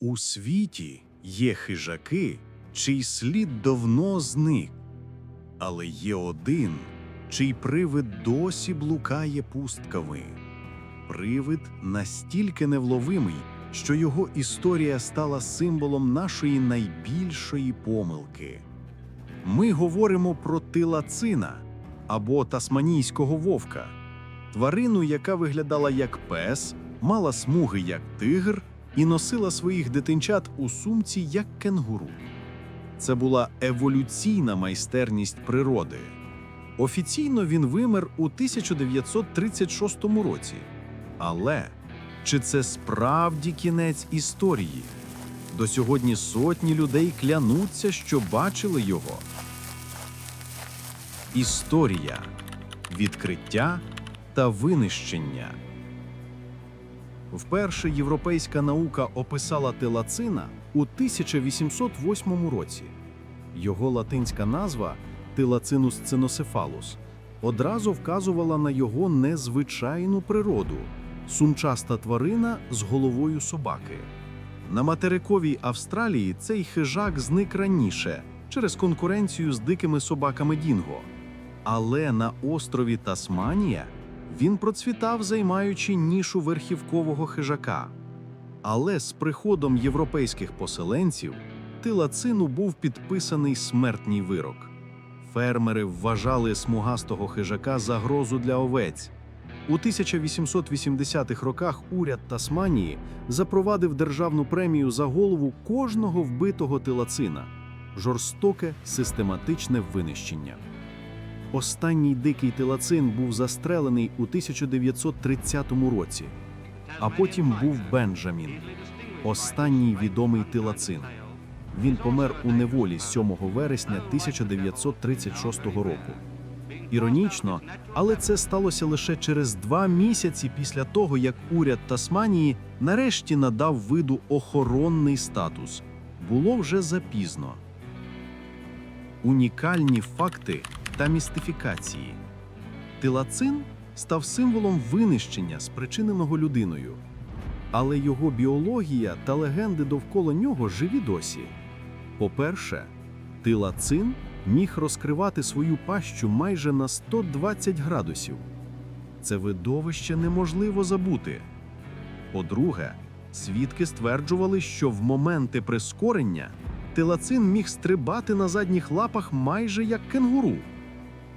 У світі є хижаки, чий слід давно зник, але є один, чий привид досі блукає пустками. Привид настільки невловимий, що його історія стала символом нашої найбільшої помилки. Ми говоримо про тилацина або тасманійського вовка, тварину, яка виглядала як пес, мала смуги як тигр і носила своїх дитинчат у сумці як кенгуру. Це була еволюційна майстерність природи. Офіційно він вимер у 1936 році. Але чи це справді кінець історії? До сьогодні сотні людей клянуться, що бачили його. Історія відкриття та винищення. Вперше європейська наука описала телацина у 1808 році. Його латинська назва Тилацинус циносефалус одразу вказувала на його незвичайну природу сумчаста тварина з головою собаки. На материковій Австралії цей хижак зник раніше через конкуренцію з дикими собаками Дінго. Але на острові Тасманія він процвітав, займаючи нішу верхівкового хижака. Але з приходом європейських поселенців тилацину був підписаний смертній вирок. Фермери вважали смугастого хижака загрозу для овець. У 1880-х роках уряд Тасманії запровадив державну премію за голову кожного вбитого тилацина жорстоке систематичне винищення. Останній дикий тилацин був застрелений у 1930 році, а потім був Бенджамін, останній відомий тилацин. Він помер у неволі 7 вересня 1936 року. Іронічно, але це сталося лише через два місяці після того, як уряд Тасманії нарешті надав виду охоронний статус. Було вже запізно. Унікальні факти та містифікації. Тилацин став символом винищення, спричиненого людиною. Але його біологія та легенди довкола нього живі досі. По-перше, тилацин міг розкривати свою пащу майже на 120 градусів. Це видовище неможливо забути. По-друге, свідки стверджували, що в моменти прискорення тилацин міг стрибати на задніх лапах майже як кенгуру.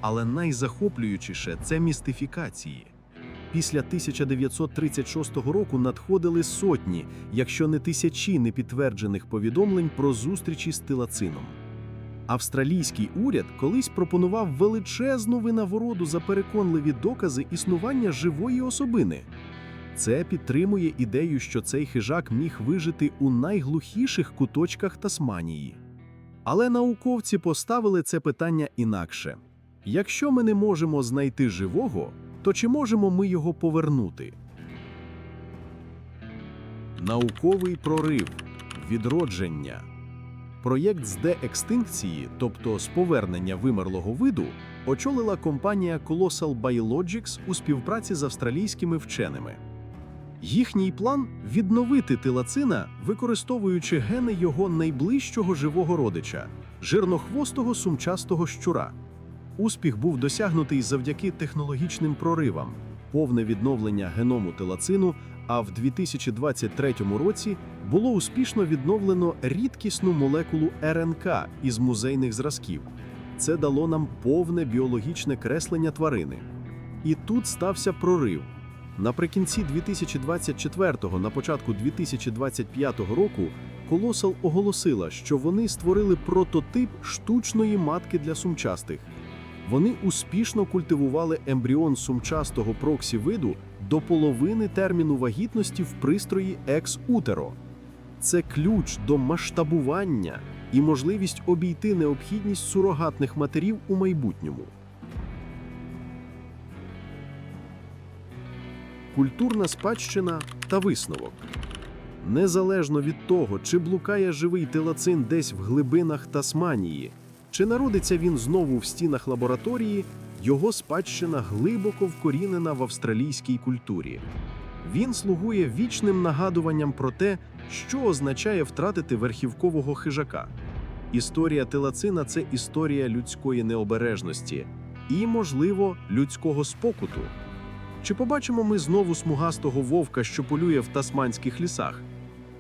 Але найзахоплюючіше це містифікації. Після 1936 року надходили сотні, якщо не тисячі непідтверджених повідомлень про зустрічі з тилацином. Австралійський уряд колись пропонував величезну винагороду за переконливі докази існування живої особини. Це підтримує ідею, що цей хижак міг вижити у найглухіших куточках Тасманії. Але науковці поставили це питання інакше: якщо ми не можемо знайти живого, то чи можемо ми його повернути? Науковий прорив відродження. Проєкт з деекстинкції, тобто з повернення вимерлого виду, очолила компанія Colossal Biologics у співпраці з австралійськими вченими. Їхній план відновити тилацина, використовуючи гени його найближчого живого родича жирнохвостого сумчастого щура. Успіх був досягнутий завдяки технологічним проривам, повне відновлення геному тилацину. А в 2023 році було успішно відновлено рідкісну молекулу РНК із музейних зразків. Це дало нам повне біологічне креслення тварини. І тут стався прорив. Наприкінці 2024-го, на початку 2025 року, Колосал оголосила, що вони створили прототип штучної матки для сумчастих. Вони успішно культивували ембріон сумчастого проксі виду до половини терміну вагітності в пристрої екс-утеро. Це ключ до масштабування і можливість обійти необхідність сурогатних матерів у майбутньому. Культурна спадщина та висновок. Незалежно від того, чи блукає живий телацин десь в глибинах Тасманії, чи народиться він знову в стінах лабораторії, його спадщина глибоко вкорінена в австралійській культурі. Він слугує вічним нагадуванням про те, що означає втратити верхівкового хижака. Історія Телацина це історія людської необережності і, можливо, людського спокуту. Чи побачимо ми знову смугастого вовка, що полює в тасманських лісах?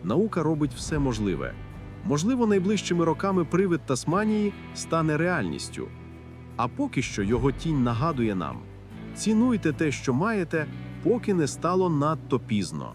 Наука робить все можливе. Можливо, найближчими роками привид Тасманії стане реальністю. А поки що його тінь нагадує нам: цінуйте те, що маєте, поки не стало надто пізно.